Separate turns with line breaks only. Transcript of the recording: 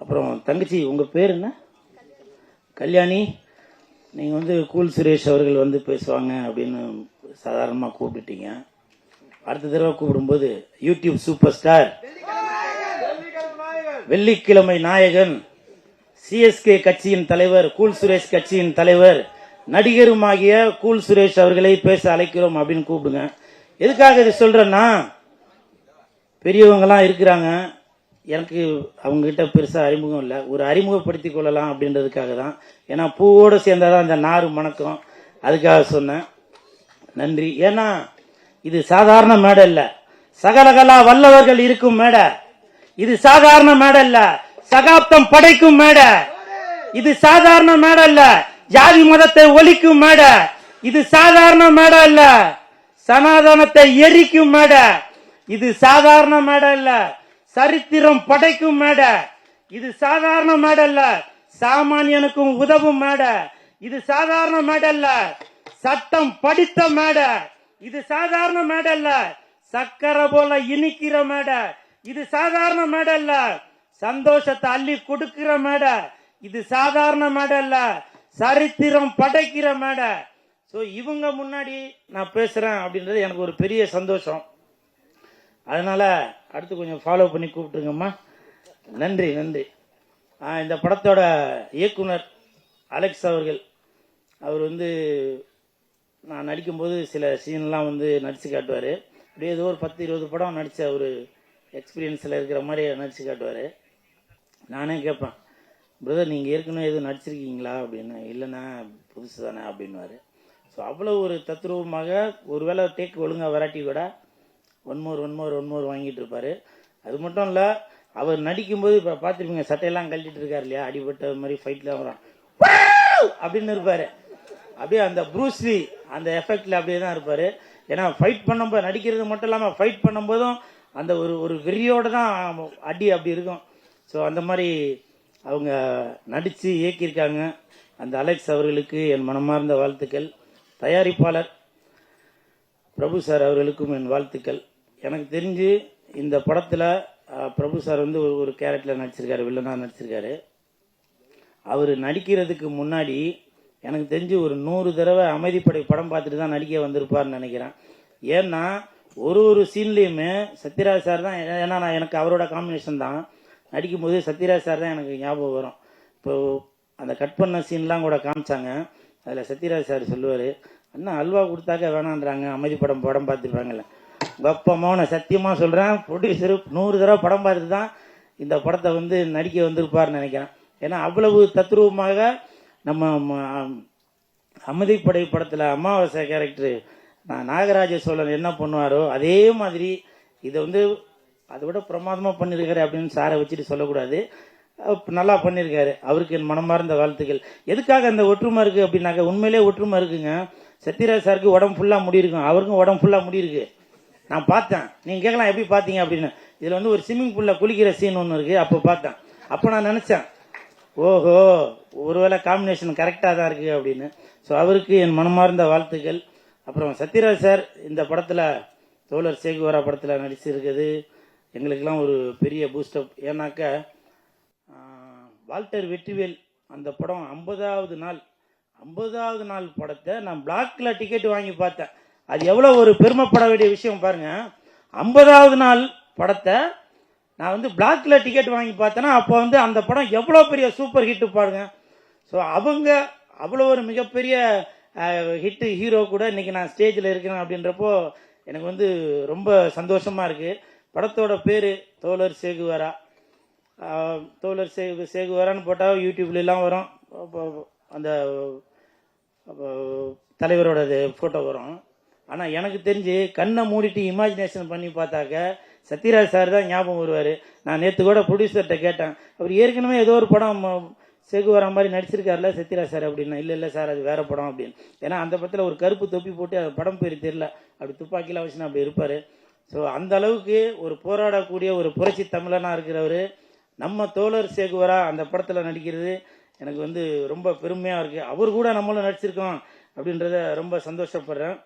அப்புறம் தங்கச்சி உங்கள் பேர் என்ன? கல்யாணி. நீங்கள் வந்து கூல் சுரேஷ் அவர்கள் வந்து பேசுவாங்க அப்படின்னு சாதாரணமாக கூப்பிட்டுட்டீங்க. அடுத்த தடவை கூப்பிடும்போது யூடியூப் சூப்பர் ஸ்டார் வெள்ளிக்கிழமை நாயகன் சிஎஸ்கே கட்சியின் தலைவர் கூல் சுரேஷ் கட்சியின் தலைவர் நடிகருமாகிய கூல் சுரேஷ் அவர்களை பேச அழைக்கிறோம் அப்படின்னு கூப்பிடுங்க. எதுக்காக இது சொல்றேன்னா பெரியவங்கலாம் இருக்கிறாங்க. எனக்கு அவங்க பெருசாக அறிமுகம் இல்லை. ஒரு அறிமுகப்படுத்திக் கொள்ளலாம் அப்படின்றதுக்காக தான். ஏன்னா பூவோடு சேர்ந்தாதான் அந்த நாறு மணக்கம். அதுக்காக சொன்னேன். நன்றி. ஏன்னா இது சாதாரண மேடை இல்லை. சகலகலா வல்லவர்கள் இருக்கும் மேடை. இது சாதாரண மேடை இல்ல. சகாப்தம் படைக்கும் மேடை. இது சாதாரண மேடை இல்ல. ஜாதி மதத்தை ஒழிக்கும் மேடை. இது சாதாரண மேடை இல்ல. சனாதனத்தை எரிக்கும் மேடை. இது சாதாரண மேடை இல்லை. சரித்திரம் படைக்கும் மேடை. இது சாதாரண மேடை இல்ல சாமானியனுக்கும் உதவும் மேடை. இது சாதாரண மேடை இல்ல சட்டம் படித்த மேடை. இது சாதாரண மேடை சக்கரை போல இனிக்கிற மேடை. இது சாதாரண மேடை சந்தோஷத்தை அள்ளி கொடுக்கிற மேடை. இது சாதாரண மேடை சரித்திரம் படைக்கிற மேடை. ஸோ இவங்க முன்னாடி நான் பேசுறேன் அப்படின்றது எனக்கு ஒரு பெரிய சந்தோஷம். அதனால் அடுத்து கொஞ்சம் ஃபாலோ பண்ணி கூப்பிட்டுருங்கம்மா. நன்றி நன்றி. இந்த படத்தோட இயக்குனர் அலெக்ஸ் அவர்கள் அவர் வந்து நான் நடிக்கும்போது சில சீன்லாம் வந்து நடித்து காட்டுவார். அப்படியே ஏதோ ஒரு பத்து இருபது படம் நடித்த ஒரு எக்ஸ்பீரியன்ஸில் இருக்கிற மாதிரி நடித்து காட்டுவார். நானே கேட்பேன் பிரதர் நீங்கள் ஏற்கனவே எதுவும் நடிச்சிருக்கீங்களா? அப்படின்னு இல்லைண்ணா புதுசு தானே அப்படின்னுவாரு. ஸோ அவ்வளோ ஒரு தத்ரூபமாக ஒருவேளை டேக் ஒழுங்காக வராட்டி கூட one more one more one more வாங்கிட்டு இருப்பாரு அது மட்டும் இல்லை அவர் நடிக்கும்போது இப்போ பார்த்துருப்பீங்க சட்டையெல்லாம் கழட்டிட்டு இருக்காரு இல்லையா அடிபட்ட மாதிரி ஃபைட்டில் வரும் அப்படின்னு இருப்பாரு. அப்படியே அந்த ப்ரூஸ்லி அந்த எஃபெக்ட்ல அப்படியே தான் இருப்பாரு. ஏன்னா ஃபைட் பண்ணும்போது நடிக்கிறது மட்டும் இல்லாமல் ஃபைட் பண்ணும்போதும் அந்த ஒரு ஒரு வெறியோட தான் அடி அப்படி இருக்கும். ஸோ அந்த மாதிரி அவங்க நடித்து இயக்கியிருக்காங்க. அந்த அலெக்ஸ் அவர்களுக்கு என் மனமார்ந்த வாழ்த்துக்கள். தயாரிப்பாளர் பிரபு சார் அவர்களுக்கும் என் வாழ்த்துக்கள். எனக்கு தெரிஞ்சு இந்த படத்தில் பிரபு சார் வந்து ஒரு ஒரு கேரக்டரில் நடிச்சிருக்காரு வில்லனாக நடிச்சிருக்காரு. அவர் நடிக்கிறதுக்கு முன்னாடி எனக்கு தெரிஞ்சு ஒரு நூறு தடவை அமைதிப்படை படம் பார்த்துட்டு தான் நடிக்க வந்திருப்பார்னு நினைக்கிறேன். ஏன்னா ஒரு ஒரு சீன்லேயுமே சத்யராஜ் சார் தான் ஏன்னா நான் எனக்கு அவரோட காம்பினேஷன் தான். நடிக்கும்போது சத்யராஜ் சார் தான் எனக்கு ஞாபகம் வரும். இப்போ அந்த கட் பண்ண சீன்லாம் கூட காமிச்சாங்க. அதில் சத்யராஜ் சார் சொல்லுவார் அண்ணா அல்வா கொடுத்தாக்க வேணான்றாங்க அமைதி படம் படம் பார்த்துருப்பாங்கல்ல. கப்பமாக நான் சத்தியமாக சொல்கிறேன் ப்ரொடியூசர் நூறு தடவை படம் பார்த்து தான் இந்த படத்தை வந்து நடிக்க வந்திருப்பார்னு நினைக்கிறேன். ஏன்னா அவ்வளவு தத்ரூபமாக நம்ம ம- அமைதிப்படை படத்தில் அமாவாசை கேரக்டர் நாகராஜ சோழன் என்ன பண்ணுவாரோ அதே மாதிரி இதை வந்து அதை விட பிரமாதமாக பண்ணியிருக்காரு அப்படின்னு சாரை வச்சுட்டு சொல்லக்கூடாது. நல்லா பண்ணியிருக்காரு அவருக்கு என் மனமார்ந்த வாழ்த்துக்கள். எதுக்காக அந்த ஒற்றுமை இருக்குது அப்படின்னாக்க உண்மையிலே ஒற்றுமை இருக்குங்க. சத்யராஜ் சாருக்கு உடம்பு ஃபுல்லாக முடியிருக்கும். அவருக்கும் உடம்பு ஃபுல்லாக முடியிருக்கு. நான் பார்த்தேன். நீங்கள் கேட்கலாம் எப்படி பார்த்தீங்க அப்படின்னு. இதில் வந்து ஒரு ஸ்விம்மிங் பூலில் குளிக்கிற சீன் ஒன்று இருக்குது அப்போ பார்த்தேன். அப்போ நான் நினச்சேன் ஓஹோ ஒருவேளை காம்பினேஷன் கரெக்டாக தான் இருக்குது அப்படின்னு. ஸோ அவருக்கு என் மனமார்ந்த வாழ்த்துக்கள். அப்புறம் சத்யராஜ் சார் இந்த படத்தில் தோழர் சேகுவரா படத்தில் நடிச்சிருக்குது. எங்களுக்கெல்லாம் ஒரு பெரிய பூஸ்டப் ஏன்னாக்க வால்டர் வெற்றிவேல் அந்த படம் ஐம்பதாவது நாள் ஐம்பதாவது நாள் படத்தை நான் பிளாக்கில் டிக்கெட் வாங்கி பார்த்தேன். அது எவ்வளோ ஒரு பெருமைப்பட வேண்டிய விஷயம் பாருங்கள் ஐம்பதாவது நாள் படத்தை நான் வந்து பிளாக்ல டிக்கெட் வாங்கி பார்த்தேன்னா அப்போ வந்து அந்த படம் எவ்வளோ பெரிய சூப்பர் ஹிட்டு பாருங்க. ஸோ அவங்க அவ்வளோ ஒரு மிகப்பெரிய ஹிட்டு ஹீரோ கூட இன்னைக்கு நான் ஸ்டேஜில் இருக்கிறேன் அப்படின்றப்போ எனக்கு வந்து ரொம்ப சந்தோஷமா இருக்கு. படத்தோட பேர் தோழர் சேகுவரா. தோழர் சேகு சேகுவரான்னு போட்டால் யூடியூப்லாம் வரும். அந்த தலைவரோட ஃபோட்டோ வரும். ஆனால் எனக்கு தெரிஞ்சு கண்ணை மூடிட்டு இமேஜினேஷன் பண்ணி பார்த்தாக்க சத்யராஜ் சார் தான் ஞாபகம் வருவார். நான் நேற்று கூட ப்ரொடியூசர்கிட்ட கேட்டேன். அவர் ஏற்கனவே ஏதோ ஒரு படம் செகு சேகுவரா மாதிரி நடிச்சிருக்காருல சத்யராஜ் சார் அப்படின்னா. இல்லை இல்லை சார் அது வேற படம் அப்படின்னு. ஏன்னா அந்த படத்தில் ஒரு கருப்பு தொப்பி போட்டு அது படம் பேர் தெரியல. அப்படி துப்பாக்கிலாம் வச்சுன்னு அப்படி இருப்பார். ஸோ அந்த அளவுக்கு ஒரு போராடக்கூடிய ஒரு புரட்சி தமிழனாக இருக்கிறவர். நம்ம தோழர் சேகுவரா அந்த படத்தில் நடிக்கிறது எனக்கு வந்து ரொம்ப பெருமையாக இருக்குது அவர் கூட நம்மளும் நடிச்சிருக்கோம் அப்படின்றத ரொம்ப சந்தோஷப்படுறேன்.